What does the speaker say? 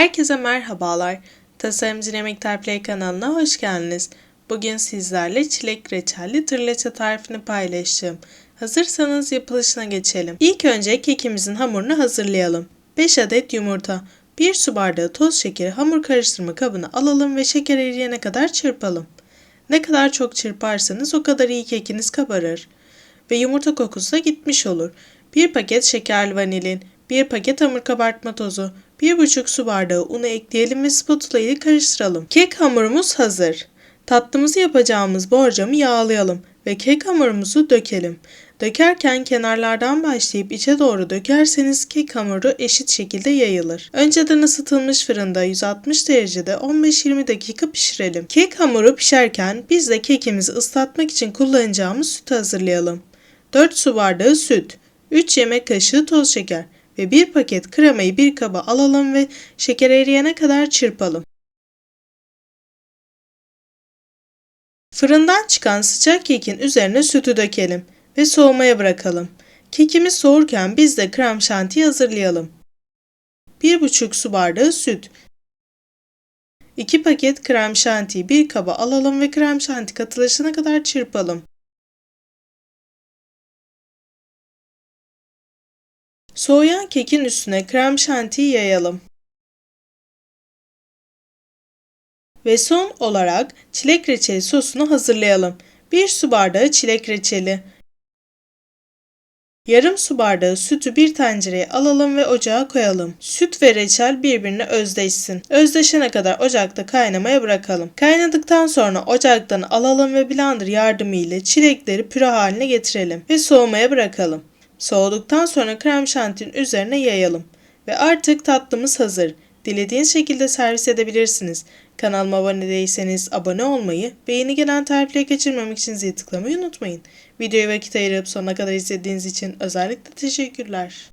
Herkese merhabalar. Tasarımcı Yemekler Play kanalına hoş geldiniz. Bugün sizlerle çilek reçelli tırlaça tarifini paylaşacağım. Hazırsanız yapılışına geçelim. İlk önce kekimizin hamurunu hazırlayalım. 5 adet yumurta, 1 su bardağı toz şekeri hamur karıştırma kabına alalım ve şeker eriyene kadar çırpalım. Ne kadar çok çırparsanız o kadar iyi kekiniz kabarır. Ve yumurta kokusu da gitmiş olur. 1 paket şekerli vanilin, 1 paket hamur kabartma tozu, 1,5 su bardağı unu ekleyelim ve spatula ile karıştıralım. Kek hamurumuz hazır. Tatlımızı yapacağımız borcamı yağlayalım ve kek hamurumuzu dökelim. Dökerken kenarlardan başlayıp içe doğru dökerseniz kek hamuru eşit şekilde yayılır. Önceden ısıtılmış fırında 160 derecede 15-20 dakika pişirelim. Kek hamuru pişerken biz de kekimizi ıslatmak için kullanacağımız sütü hazırlayalım. 4 su bardağı süt, 3 yemek kaşığı toz şeker ve 1 paket kremayı bir kaba alalım ve şeker eriyene kadar çırpalım. Fırından çıkan sıcak kekin üzerine sütü dökelim ve soğumaya bırakalım. Kekimiz soğurken biz de krem şanti hazırlayalım. 1,5 su bardağı süt, 2 paket krem şantiyi bir kaba alalım ve krem şanti katılaşana kadar çırpalım. Soğuyan kekin üstüne krem şantiyi yayalım. Ve son olarak çilek reçeli sosunu hazırlayalım. 1 su bardağı çilek reçeli. Yarım su bardağı sütü bir tencereye alalım ve ocağa koyalım. Süt ve reçel birbirine özdeşsin. Özdeşene kadar ocakta kaynamaya bırakalım. Kaynadıktan sonra ocaktan alalım ve blender yardımıyla çilekleri püre haline getirelim ve soğumaya bırakalım. Soğuduktan sonra krem şantinin üzerine yayalım. Ve artık tatlımız hazır. Dilediğiniz şekilde servis edebilirsiniz. Kanalıma abone değilseniz abone olmayı ve yeni gelen tarifleri kaçırmamak için zil tıklamayı unutmayın. Videoyu vakit ayırıp sonuna kadar izlediğiniz için özellikle teşekkürler.